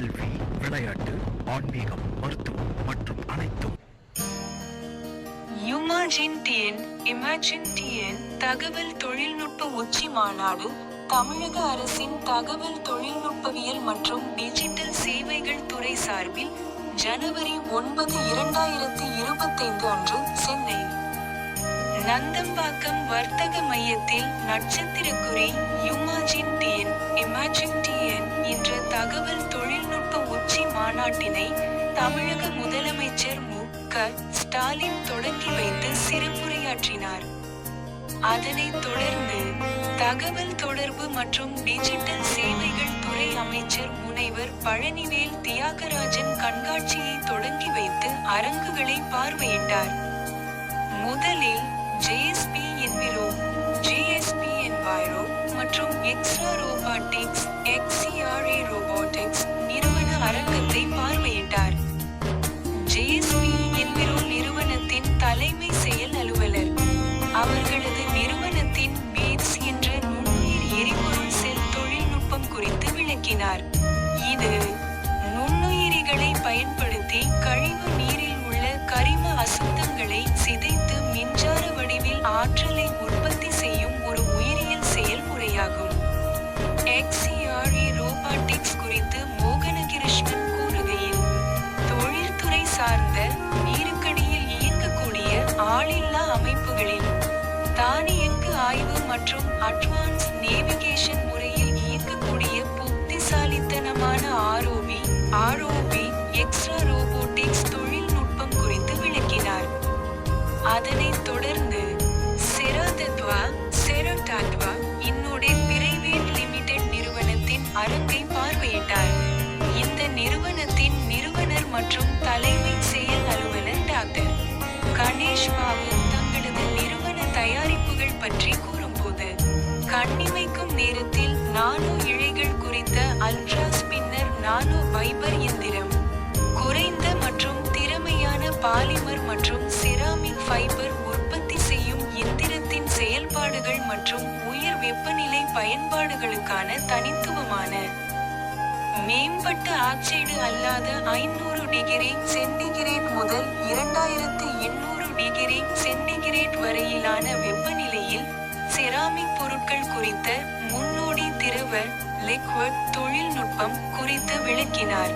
கல்வி விளையாட்டு ஆன்மீகம் மருத்துவம் மற்றும் அனைத்தும். யுமாஜின் டிஎன் டிஎன் தகவல் தொழில்நுட்ப உச்சி மாநாடு தமிழக அரசின் தகவல் தொழில்நுட்பவியல் மற்றும் டிஜிட்டல் சேவைகள் துறை சார்பில் ஜனவரி ஒன்பது இரண்டாயிரத்தி இருபத்தைந்து அன்று சென்னை. நந்தம்பாக்கம் வர்த்தக மையத்தில் நட்சத்திரக்குறி யுமாஜின் டிஎன் இமாஜின் டிஎன் என்ற தகவல் தொழில் மாநாட்டினை தமிழக முதலமைச்சர் மு. க. ஸ்டாலின் தொடங்கி வைத்து சிறப்புரையாற்றினார். அதனைத் தொடர்ந்து தகவல் தொடர்பு மற்றும் டிஜிட்டல் சேவைகள் துறை அமைச்சர் முனைவர் பழனிவேல் தியாகராஜன் கண்காட்சியை தொடங்கி வைத்து அரங்குகளை பார்வையிட்டார். முதலில் ஜேஎஸ்பி என்விரோ ஜிஎஸ்பி என்பாரோ மற்றும் எக்ஸ்ட்ரா ரோபாட்டிக்ஸ் எக்ஸி இது நுண்ணுயிரிகளை பயன்படுத்தி கழிவு நீரில் உள்ள கரிம அசுத்தங்களை சிதைத்து மின்சார வடிவில் ஆற்றலை உற்பத்தி செய்யும் ஒரு உயிரியல் செயல்முறையாகும். எக்ஸிஆர்இ ரோபாட்டிக்ஸ் குறித்து மோகனகிருஷ்ணன் கூறுகையில் தொழில்துறை சார்ந்த நீருக்கடியில் இயங்கக்கூடிய ஆளில்லா அமைப்புகளில் தானியங்கு ஆய்வு மற்றும் அட்வான்ஸ் நீர் ஆரோபி எக்ஸ்ட்ரா ரோபோட்டிக்ஸ் தொழில்நுட்பம் குறித்து விளக்கினார். அதனைத் தொடர்ந்து செரதத்வா செரோடாட்வா இன்னோடே பிரைவேட் லிமிடெட் நிறுவனத்தின் அரங்கை பார்வையிட்டார். இந்த நிறுவனத்தின் நிறுவனர் மற்றும் தலைமை செயல் அலுவலர் டாக்டர் கணேஷ் பாபு தங்களது நிறுவன தயாரிப்புகள் பற்றி கூறும்போது கண்ணிமைக்கும் நேரத்தில் நானோ இழைகள் குறித்த அல்ட்ரா நானோ வைபர் எந்திரம் குறைந்த மற்றும் திறமையான பாலிமர் மற்றும் செராமிக் ஃபைபர் உற்பத்தி செய்யும் எந்திரத்தின் செயல்பாடுகள் மற்றும் உயர் வெப்பநிலை பயன்பாடுகளுக்கான தனித்துவமான மேம்பட்ட ஆக்சைடு அல்லாத ஐநூறு டிகிரி சென்டிகிரேட் முதல் இரண்டாயிரத்து எண்ணூறு டிகிரி சென்டிகிரேட் வரையிலான வெப்பநிலையில் செராமிக் பொருட்கள் குறித்த முன்னோடி திரவ லிக்விட் தொழில்நுட்பம் குறித்து விளக்கினார்.